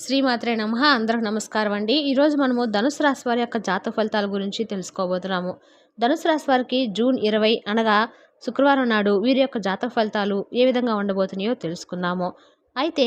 శ్రీమాత్రే నమ. అందరికి నమస్కారం అండి. ఈరోజు మనము ధనుసు రాశి వారి యొక్క జాతక ఫలితాల గురించి తెలుసుకోబోతున్నాము. ధనుసు రాశి వారికి జూన్ ఇరవై అనగా శుక్రవారం నాడు వీరి యొక్క జాతక ఫలితాలు ఏ విధంగా ఉండబోతున్నాయో తెలుసుకుందాము. అయితే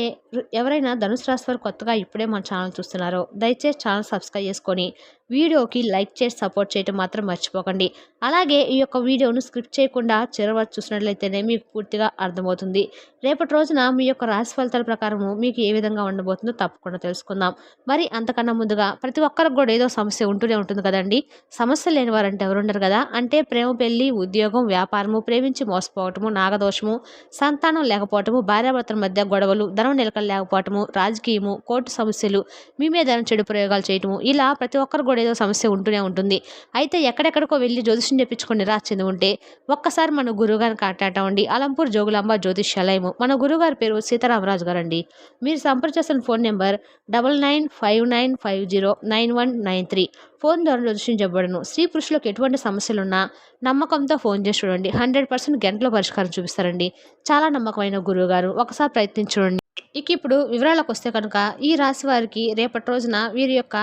ఎవరైనా ధనుసు రాశి వారు కొత్తగా ఇప్పుడే మన ఛానల్ చూస్తున్నారో దయచేసి ఛానల్ సబ్స్క్రైబ్ చేసుకొని వీడియోకి లైక్ చేసి సపోర్ట్ చేయటం మాత్రం మర్చిపోకండి. అలాగే ఈ యొక్క వీడియోను స్క్రిప్ట్ చేయకుండా చివరి చూసినట్లయితేనే మీకు పూర్తిగా అర్థమవుతుంది. రేపటి రోజున మీ యొక్క రాశి ఫలితాల ప్రకారము మీకు ఏ విధంగా ఉండబోతుందో తప్పకుండా తెలుసుకుందాం. మరి అంతకన్నా ముందుగా ప్రతి ఒక్కరికి కూడా ఏదో సమస్య ఉంటూనే ఉంటుంది కదండి. సమస్య లేని వారంటే ఎవరుండరు కదా. అంటే ప్రేమ పెళ్ళి ఉద్యోగం వ్యాపారము ప్రేమించి మోసపోవటము నాగదోషము సంతానం లేకపోవటము భార్యాభర్తల మధ్య గొడవలు ధనం నిలకలు లేకపోవటము రాజకీయము కోర్టు సమస్యలు మీ మీద చెడు ప్రయోగాలు చేయటము ఇలా ప్రతి ఒక్కరు కూడా ఏదో సమస్య ఉంటూనే ఉంటుంది. అయితే ఎక్కడెక్కడికో వెళ్ళి జ్యోతిష్యం చెప్పించుకొని నిరాశ చెంది ఉంటే ఒక్కసారి మన గురువుగారిని కాంటాక్ట్ అలంపూర్ జోగులాంబ జ్యోతిష్యాలయము. మన గురువుగారి పేరు సీతారామరాజు గారు అండి మీరు సంప్రదిస్తున్న phone number double nine five nine five zero nine one nine three. Phone ద్వారా జ్యోతిష్యం చెప్పబడను. స్త్రీ పురుషులకు ఎటువంటి సమస్యలున్నా నమ్మకంతో ఫోన్ చేసి చూడండి. హండ్రెడ్ పర్సెంట్ గంటలో పరిష్కారం చూపిస్తారండి. చాలా నమ్మకమైన గురువు గారు ఒకసారి ప్రయత్నించండి ఇక ఇప్పుడు వివరాలకు వస్తే కనుక ఈ రాశి వారికి రేపటి రోజున వీరి యొక్క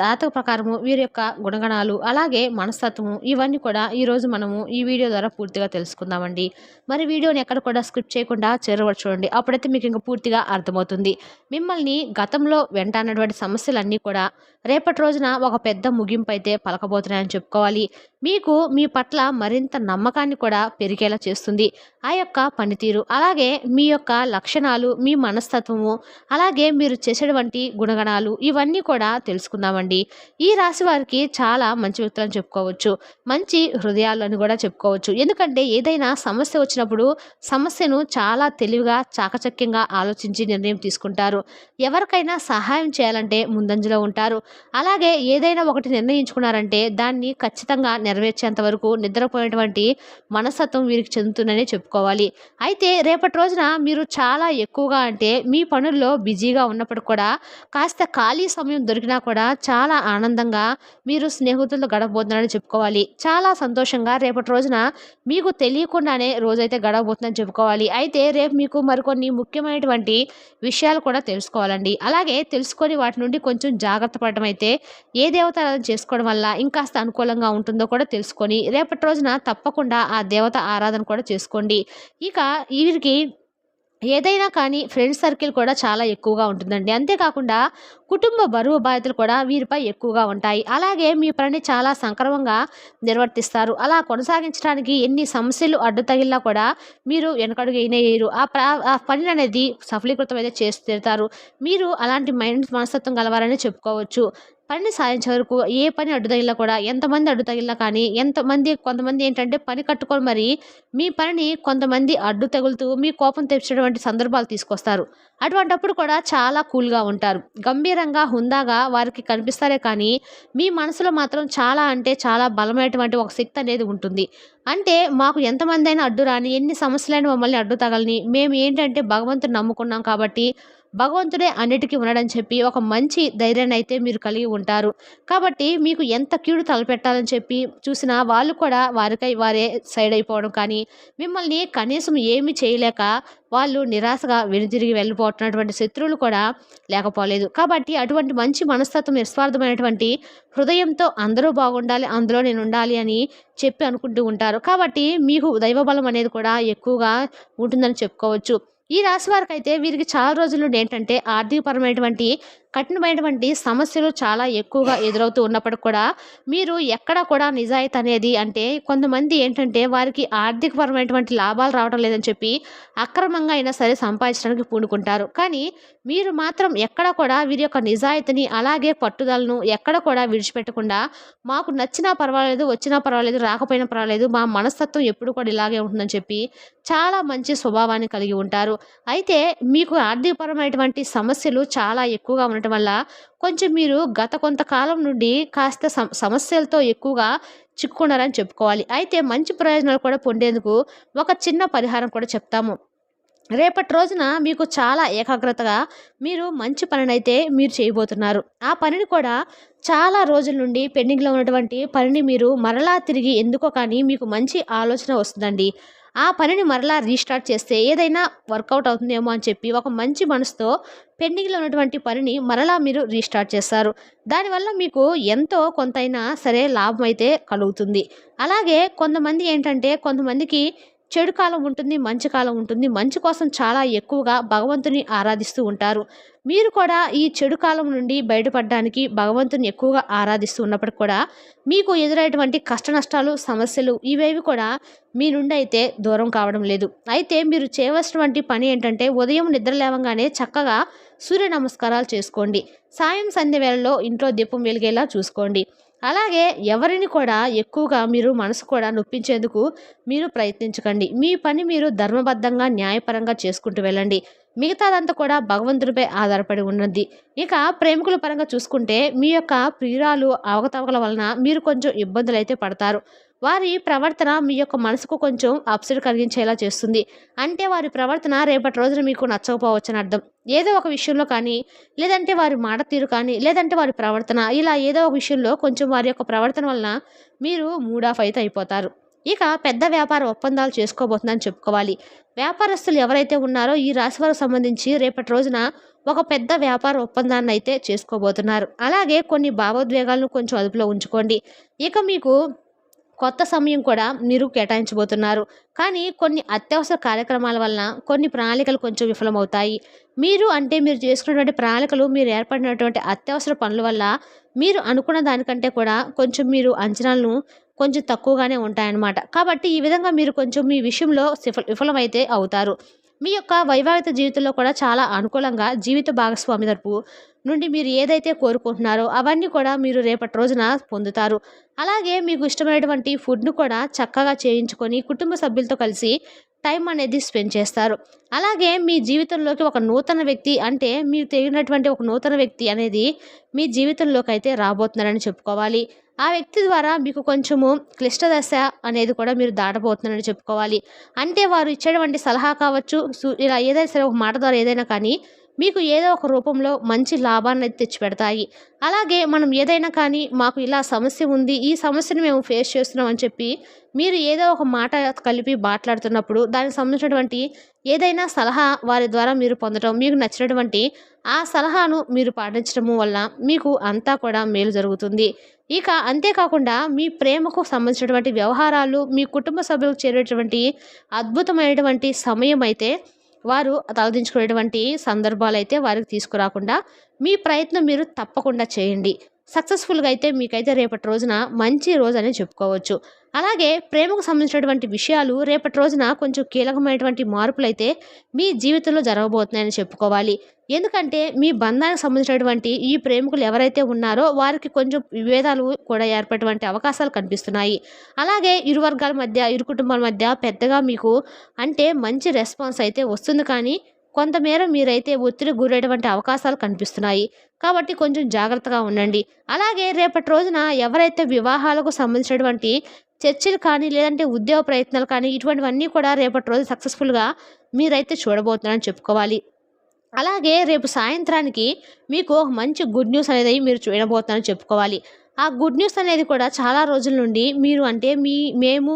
జాతక ప్రకారము వీరి యొక్క గుణగణాలు అలాగే మనస్తత్వము ఇవన్నీ కూడా ఈరోజు మనము ఈ వీడియో ద్వారా పూర్తిగా తెలుసుకుందామండి. మరి వీడియోని ఎక్కడ కూడా స్క్రిప్ట్ చేయకుండా చేరవచ్చు చూడండి. అప్పుడైతే మీకు ఇంకా పూర్తిగా అర్థమవుతుంది. మిమ్మల్ని గతంలో వెంటాడినటువంటి సమస్యలన్నీ కూడా రేపటి రోజున ఒక పెద్ద ముగింపు అయితే పలకబోతున్నాయని చెప్పుకోవాలి. మీకు మీ పట్ల మరింత నమ్మకాన్ని కూడా పెరిగేలా చేస్తుంది. ఆ యొక్క పనితీరు అలాగే మీ యొక్క లక్షణాలు మీ మనస్తత్వము అలాగే మీరు చేసేటువంటి గుణగణాలు ఇవన్నీ కూడా తెలుసుకుందామండి. ఈ రాశి వారికి చాలా మంచి వ్యక్తులు అని చెప్పుకోవచ్చు. మంచి హృదయాలు అని కూడా చెప్పుకోవచ్చు. ఎందుకంటే ఏదైనా సమస్య వచ్చినప్పుడు సమస్యను చాలా తెలివిగా చాకచక్యంగా ఆలోచించి నిర్ణయం తీసుకుంటారు. ఎవరికైనా సహాయం చేయాలంటే ముందంజలో ఉంటారు. అలాగే ఏదైనా ఒకటి నిర్ణయించుకున్నారంటే దాన్ని ఖచ్చితంగా నెరవేర్చేంత వరకు నిద్రపోయేటువంటి మనస్తత్వం వీరికి చెందుతుందని చెప్పుకోవాలి. అయితే రేపటి రోజున మీరు చాలా ఎక్కువగా అంటే మీ పనుల్లో బిజీగా ఉన్నప్పుడు కూడా కాస్త ఖాళీ సమయం దొరికినా కూడా చాలా ఆనందంగా మీరు స్నేహితులతో గడపబోతున్నారని చెప్పుకోవాలి. చాలా సంతోషంగా రేపటి రోజున మీకు తెలియకుండానే రోజైతే గడవబోతుందని చెప్పుకోవాలి. అయితే రేపు మీకు మరికొన్ని ముఖ్యమైనటువంటి విషయాలు కూడా తెలుసుకోవాలండి. అలాగే తెలుసుకొని వాటి నుండి కొంచెం జాగ్రత్త పడడం అయితే ఏ దేవతారాధన చేసుకోవడం వల్ల ఇంకాస్త అనుకూలంగా ఉంటుందో కూడా తెలుసుకొని రేపటి రోజున తప్పకుండా ఆ దేవత ఆరాధన కూడా చేసుకోండి. ఇక వీరికి ఏదైనా కానీ ఫ్రెండ్స్ సర్కిల్ కూడా చాలా ఎక్కువగా ఉంటుందండి. అంతేకాకుండా కుటుంబ బరువు బాధ్యతలు కూడా వీరిపై ఎక్కువగా ఉంటాయి. అలాగే మీ పనిని చాలా సంక్రమంగా నిర్వర్తిస్తారు. అలా కొనసాగించడానికి ఎన్ని సమస్యలు అడ్డు తగిలినా కూడా మీరు వెనకడుగు వేయరు ఆ ఆ పని అనేది సఫలీకృతం అయితే చేసి తీరుతారు. మీరు అలాంటి మైండ్ మనస్తత్వం గలవారని చెప్పుకోవచ్చు. పనిని సాధించే వరకు ఏ పని అడ్డు తగిలినా కూడా ఎంతమంది అడ్డు తగిలినా కానీ ఎంతమంది కొంతమంది ఏంటంటే పని కట్టుకొని మరి మీ పనిని కొంతమంది అడ్డు తగులుతూ మీ కోపం తెచ్చినటువంటి సందర్భాలు తీసుకొస్తారు. అటువంటప్పుడు కూడా చాలా కూల్గా ఉంటారు. గంభీరంగా హుందాగా వారికి కనిపిస్తారే కానీ మీ మనసులో మాత్రం చాలా అంటే చాలా బలమైనటువంటి ఒక శక్తి అనేది ఉంటుంది. అంటే మాకు ఎంతమంది అయినా అడ్డు రాని ఎన్ని సమస్యలైన మమ్మల్ని అడ్డు తగలని మేము ఏంటంటే భగవంతుని నమ్ముకున్నాం కాబట్టి భగవంతుడే అన్నిటికీ ఉన్నాడని చెప్పి ఒక మంచి ధైర్యాన్ని అయితే మీరు కలిగి ఉంటారు. కాబట్టి మీకు ఎంత కీడు తలపెట్టాలని చెప్పి చూసినా వాళ్ళు కూడా వారికై వారే సైడ్ అయిపోవడం కానీ మిమ్మల్ని కనీసం ఏమి చేయలేక వాళ్ళు నిరాశగా వెనుదిరిగి వెళ్ళిపోతున్నటువంటి శత్రువులు కూడా లేకపోలేదు. కాబట్టి అటువంటి మంచి మనస్తత్వం నిస్వార్థమైనటువంటి హృదయంతో అందరూ బాగుండాలి అందులో నేను ఉండాలి అని చెప్పి అనుకుంటూ ఉంటారు. కాబట్టి మీకు దైవబలం అనేది కూడా ఎక్కువగా ఉంటుందని చెప్పుకోవచ్చు. ఈ రాశి వారికి అయితే వీరికి చాలా రోజుల నుండి ఏంటంటే ఆర్థికపరమైనటువంటి కఠినమైనటువంటి సమస్యలు చాలా ఎక్కువగా ఎదురవుతూ ఉన్నప్పటికి కూడా మీరు ఎక్కడ కూడా నిజాయితీ అనేది అంటే కొంతమంది ఏంటంటే వారికి ఆర్థికపరమైనటువంటి లాభాలు రావడం లేదని చెప్పి అక్రమంగా అయినా సరే సంపాదించడానికి పూనుకుంటారు. కానీ మీరు మాత్రం ఎక్కడ కూడా వీరి యొక్క నిజాయితీని అలాగే పట్టుదలను ఎక్కడ కూడా విడిచిపెట్టకుండా మాకు నచ్చినా పర్వాలేదు వచ్చినా పర్వాలేదు రాకపోయినా పర్వాలేదు మా మనస్తత్వం ఎప్పుడు కూడా ఇలాగే ఉంటుందని చెప్పి చాలా మంచి స్వభావాన్ని కలిగి ఉంటారు. అయితే మీకు ఆర్థికపరమైనటువంటి సమస్యలు చాలా ఎక్కువగా ఉండటం వల్ల కొంచెం మీరు గత కొంతకాలం నుండి కాస్త సమస్యలతో ఎక్కువగా చిక్కుకున్నారని చెప్పుకోవాలి. అయితే మంచి ప్రయోజనాలు కూడా పొందేందుకు ఒక చిన్న పరిహారం కూడా చెప్తాము. రేపటి రోజున మీకు చాలా ఏకాగ్రతగా మీరు మంచి పనినైతే మీరు చేయబోతున్నారు. ఆ పనిని కూడా చాలా రోజుల నుండి పెండింగ్లో ఉన్నటువంటి పనిని మీరు మరలా తిరిగి ఎందుకో కానీ మీకు మంచి ఆలోచన వస్తుందండి. ఆ పనిని మరలా రీస్టార్ట్ చేస్తే ఏదైనా వర్కౌట్ అవుతుందేమో అని చెప్పి ఒక మంచి మనసుతో పెండింగ్లో ఉన్నటువంటి పనిని మరలా మీరు రీస్టార్ట్ చేస్తారు. దానివల్ల మీకు ఎంతో కొంతైనా సరే లాభం అయితే కలుగుతుంది. అలాగే కొంతమంది ఏంటంటే కొంతమందికి చెడు కాలం ఉంటుంది మంచి కాలం ఉంటుంది. మంచి కోసం చాలా ఎక్కువగా భగవంతుని ఆరాధిస్తూ ఉంటారు. మీరు కూడా ఈ చెడు కాలం నుండి బయటపడడానికి భగవంతుని ఎక్కువగా ఆరాధిస్తూ ఉన్నప్పటికి కూడా మీకు ఎదురయ్యేటువంటి కష్ట నష్టాలు సమస్యలు ఇవేవి కూడా మీ నుండి అయితే దూరం కావడం లేదు. అయితే మీరు చేయవలసినటువంటి పని ఏంటంటే ఉదయం నిద్ర లేవగానే చక్కగా సూర్య నమస్కారాలు చేసుకోండి. సాయం సంధ్య వేళలో ఇంట్లో దీపం వెలిగేలా చూసుకోండి. అలాగే ఎవరిని కూడా ఎక్కువగా మీరు మనసు కూడా నొప్పించేందుకు మీరు ప్రయత్నించకండి. మీ పని మీరు ధర్మబద్ధంగా న్యాయపరంగా చేసుకుంటూ వెళ్ళండి. మిగతాదంతా కూడా భగవంతుడిపై ఆధారపడి ఉన్నది. ఇక ప్రేమికుల పరంగా చూసుకుంటే మీ యొక్క ప్రియురాలు అవకతవకల వలన మీరు కొంచెం ఇబ్బందులు అయితే పడతారు. వారి ప్రవర్తన మీ యొక్క మనసుకు కొంచెం అప్సెట్ కలిగించేలా చేస్తుంది. అంటే వారి ప్రవర్తన రేపటి రోజున మీకు నచ్చకపోవచ్చు అని అర్థం. ఏదో ఒక విషయంలో కానీ లేదంటే వారి మాట తీరు కానీ లేదంటే వారి ప్రవర్తన ఇలా ఏదో ఒక విషయంలో కొంచెం వారి యొక్క ప్రవర్తన వలన మీరు మూడ్ ఆఫ్ అయితే అయిపోతారు. ఇక పెద్ద వ్యాపార ఒప్పందాలు చేసుకోబోతుందని చెప్పుకోవాలి. వ్యాపారస్తులు ఎవరైతే ఉన్నారో ఈ రాశి వారికి సంబంధించి రేపటి రోజున ఒక పెద్ద వ్యాపార ఒప్పందాన్ని అయితే చేసుకోబోతున్నారు. అలాగే కొన్ని భావోద్వేగాలను కొంచెం అదుపులో ఉంచుకోండి. ఇక మీకు కొత్త సమయం కూడా మీరు కేటాయించబోతున్నారు. కానీ కొన్ని అత్యవసర కార్యక్రమాల వలన కొన్ని ప్రణాళికలు కొంచెం విఫలమవుతాయి. మీరు అంటే మీరు చేసుకున్నటువంటి ప్రణాళికలు మీరు ఏర్పడినటువంటి అత్యవసర పనుల వల్ల మీరు అనుకున్న దానికంటే కూడా కొంచెం మీరు అంచనాలను కొంచెం తక్కువగానే ఉంటాయన్నమాట. కాబట్టి ఈ విధంగా మీరు కొంచెం మీ విషయంలో విఫల విఫలమైతే అవుతారు. మీ యొక్క వైవాహిక జీవితంలో కూడా చాలా అనుకూలంగా జీవిత భాగస్వామి తరపు నుండి మీరు ఏదైతే కోరుకుంటున్నారో అవన్నీ కూడా మీరు రేపటి రోజున పొందుతారు. అలాగే మీకు ఇష్టమైనటువంటి ఫుడ్ను కూడా చక్కగా చేయించుకొని కుటుంబ సభ్యులతో కలిసి టైం అనేది స్పెండ్ చేస్తారు. అలాగే మీ జీవితంలోకి ఒక నూతన వ్యక్తి అంటే మీరు తెలియనటువంటి ఒక నూతన వ్యక్తి అనేది మీ జీవితంలోకి అయితే రాబోతున్నారని చెప్పుకోవాలి. ఆ వ్యక్తి ద్వారా మీకు కొంచెము క్లిష్ట దశ అనేది కూడా మీరు దాటబోతున్నారని చెప్పుకోవాలి. అంటే వారు ఇచ్చేటువంటి సలహా కావచ్చు ఇలా ఏదైనా సరే ఒక మాట ద్వారా ఏదైనా కానీ మీకు ఏదో ఒక రూపంలో మంచి లాభాన్ని తెచ్చిపెడతాయి. అలాగే మనం ఏదైనా కానీ మాకు ఇలా సమస్య ఉంది ఈ సమస్యను మేము ఫేస్ చేస్తున్నాం అని చెప్పి మీరు ఏదో ఒక మాట కలిపి మాట్లాడుతున్నప్పుడు దానికి సంబంధించినటువంటి ఏదైనా సలహా వారి ద్వారా మీరు పొందడం మీకు నచ్చినటువంటి ఆ సలహాను మీరు పాటించడము వల్ల మీకు అంతా కూడా మేలు జరుగుతుంది. ఇక అంతేకాకుండా మీ ప్రేమకు సంబంధించినటువంటి వ్యవహారాలు మీ కుటుంబ సభ్యులకు చేరేటువంటి అద్భుతమైనటువంటి సమయం అయితే వారు తలదించుకునేటువంటి సందర్భాలు అయితే వారికి తీసుకురాకుండా మీ ప్రయత్నం మీరు తప్పకుండా చేయండి. సక్సెస్ఫుల్గా అయితే మీకైతే రేపటి రోజున మంచి రోజు అని చెప్పుకోవచ్చు. అలాగే ప్రేమకు సంబంధించినటువంటి విషయాలు రేపటి రోజున కొంచెం కీలకమైనటువంటి మార్పులు అయితే మీ జీవితంలో జరగబోతున్నాయని చెప్పుకోవాలి. ఎందుకంటే మీ బంధానికి సంబంధించినటువంటి ఈ ప్రేమికులు ఎవరైతే ఉన్నారో వారికి కొంచెం విభేదాలు కూడా ఏర్పడేటువంటి అవకాశాలు కనిపిస్తున్నాయి. అలాగే ఇరు వర్గాల మధ్య ఇరు కుటుంబాల మధ్య పెద్దగా మీకు అంటే మంచి రెస్పాన్స్ అయితే వస్తుంది. కానీ కొంతమేర మీరైతే ఒత్తిడి గురయ్యేటువంటి అవకాశాలు కనిపిస్తున్నాయి. కాబట్టి కొంచెం జాగ్రత్తగా ఉండండి. అలాగే రేపటి రోజున ఎవరైతే వివాహాలకు సంబంధించినటువంటి చర్చలు కానీ లేదంటే ఉద్యోగ ప్రయత్నాలు కానీ ఇటువంటివన్నీ కూడా రేపటి రోజు సక్సెస్ఫుల్గా మీరైతే చూడబోతున్నారని చెప్పుకోవాలి. అలాగే రేపు సాయంత్రానికి మీకు ఒక మంచి గుడ్ న్యూస్ అనేది మీరు చూడబోతున్నారని చెప్పుకోవాలి. ఆ గుడ్ న్యూస్ అనేది కూడా చాలా రోజుల నుండి మీరు అంటే మీ మేము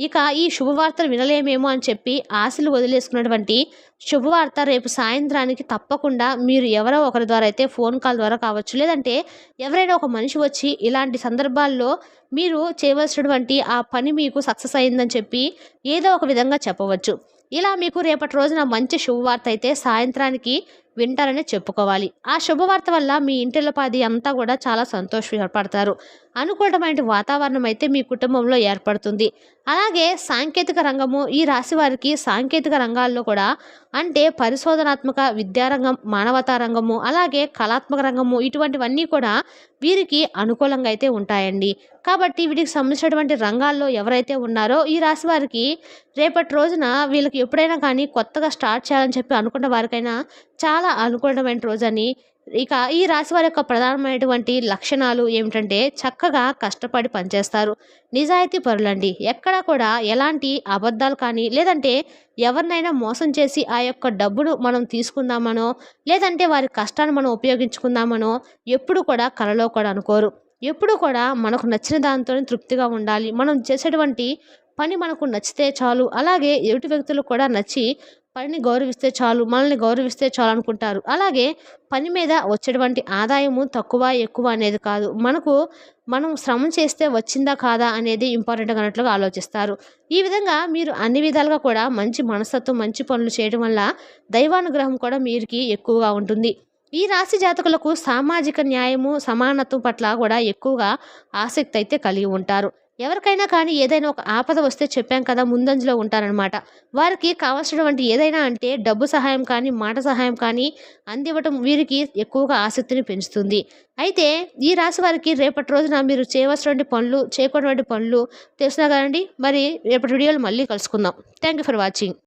ఇక ఈ శుభవార్తలు వినలేమేమో అని చెప్పి ఆశలు వదిలేసుకున్నటువంటి శుభవార్త రేపు సాయంత్రానికి తప్పకుండా మీరు ఎవరో ఒకరి ద్వారా అయితే ఫోన్ కాల్ ద్వారా కావచ్చు. లేదంటే ఎవరైనా ఒక మనిషి వచ్చి ఇలాంటి సందర్భాల్లో మీరు చేయవలసినటువంటి ఆ పని మీకు సక్సెస్ అయిందని చెప్పి ఏదో ఒక విధంగా చెప్పవచ్చు. ఇలా మీకు రేపటి రోజున మంచి శుభవార్త అయితే సాయంత్రానికి వింటారని చెప్పుకోవాలి. ఆ శుభవార్త వల్ల మీ ఇంటిల్లపాది అంతా కూడా చాలా సంతోషపడతారు అనుకూలమైన వాతావరణం అయితే మీ కుటుంబంలో ఏర్పడుతుంది. అలాగే సాంకేతిక రంగము ఈ రాశి వారికి సాంకేతిక రంగాల్లో కూడా అంటే పరిశోధనాత్మక విద్యారంగం మానవతా రంగము అలాగే కళాత్మక రంగము ఇటువంటివన్నీ కూడా వీరికి అనుకూలంగా అయితే ఉంటాయండి. కాబట్టి వీటికి సంబంధించినటువంటి రంగాల్లో ఎవరైతే ఉన్నారో ఈ రాశి వారికి రేపటి రోజున వీళ్ళకి ఎప్పుడైనా కానీ కొత్తగా స్టార్ట్ చేయాలని చెప్పి అనుకున్న వారికైనా చాలా చాలా అనుకూలమైన రోజని. ఇక ఈ రాశి వారి యొక్క ప్రధానమైనటువంటి లక్షణాలు ఏమిటంటే చక్కగా కష్టపడి పనిచేస్తారు. నిజాయితీ పరులండి. ఎక్కడ కూడా ఎలాంటి అబద్ధాలు కానీ లేదంటే ఎవరినైనా మోసం చేసి ఆ యొక్క డబ్బును మనం తీసుకుందామనో లేదంటే వారి కష్టాన్ని మనం ఉపయోగించుకుందామనో ఎప్పుడు కూడా కలలో కూడా అనుకోరు. ఎప్పుడు కూడా మనకు నచ్చిన దానితోనే తృప్తిగా ఉండాలి. మనం చేసేటువంటి పని మనకు నచ్చితే చాలు. అలాగే ఎదుటి వ్యక్తులు కూడా నచ్చి పనిని గౌరవిస్తే చాలు మనల్ని గౌరవిస్తే చాలు అనుకుంటారు అలాగే పని మీద వచ్చేటువంటి ఆదాయము తక్కువ ఎక్కువ అనేది కాదు. మనకు మనం శ్రమం చేస్తే వచ్చిందా కాదా అనేది ఇంపార్టెంట్ అన్నట్లుగా ఆలోచిస్తారు. ఈ విధంగా మీరు అన్ని విధాలుగా కూడా మంచి మనస్తత్వం మంచి పనులు చేయడం వల్ల దైవానుగ్రహం కూడా మీరికి ఎక్కువగా ఉంటుంది. ఈ రాశి జాతకులకు సామాజిక న్యాయము సమానత్వం పట్ల కూడా ఎక్కువగా ఆసక్తి అయితే కలిగి ఉంటారు. ఎవరికైనా కానీ ఏదైనా ఒక ఆపద వస్తే చెప్పాం కదా ముందంజలో ఉంటారనమాట వారికి కావాల్సినటువంటి ఏదైనా అంటే డబ్బు సహాయం కానీ మాట సహాయం కానీ అందివ్వటం వీరికి ఎక్కువగా ఆసక్తిని పెంచుతుంది. అయితే ఈ రాశి వారికి రేపటి రోజున మీరు చేయవలసినటువంటి పనులు చేయకూడనటువంటి పనులు తెలిసినా కదండి మరి రేపటి వీడియోలు మళ్ళీ కలుసుకుందాం. Thank you for watching